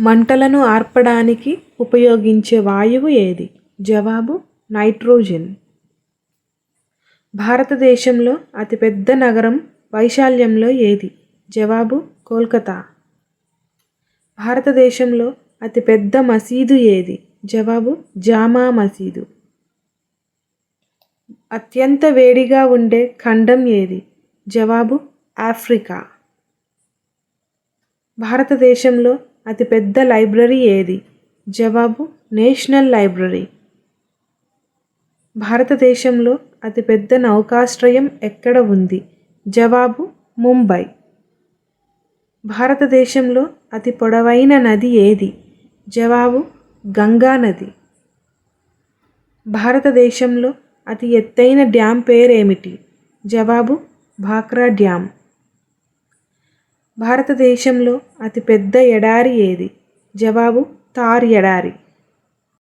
మంటలను ఆర్పడానికి ఉపయోగించే వాయువు ఏది? జవాబు నైట్రోజన్. భారతదేశంలో అతిపెద్ద నగరం వైశాల్యంలో ఏది? జవాబు కోల్కతా. భారతదేశంలో అతిపెద్ద మసీదు ఏది? జవాబు జామా మసీదు. అత్యంత వేడిగా ఉండే ఖండం ఏది? జవాబు ఆఫ్రికా. భారతదేశంలో అతిపెద్ద లైబ్రరీ ఏది? జవాబు నేషనల్ లైబ్రరీ. భారతదేశంలో అతిపెద్ద నౌకాశ్రయం ఎక్కడ ఉంది? జవాబు ముంబై. భారతదేశంలో అతి పొడవైన నది ఏది? జవాబు గంగా నది. భారతదేశంలో అతి ఎత్తైన డ్యామ్ పేరేమిటి? జవాబు భాక్రా డ్యామ్ భారతదేశంలో అతిపెద్ద ఎడారి ఏది? జవాబు థార్ ఎడారి.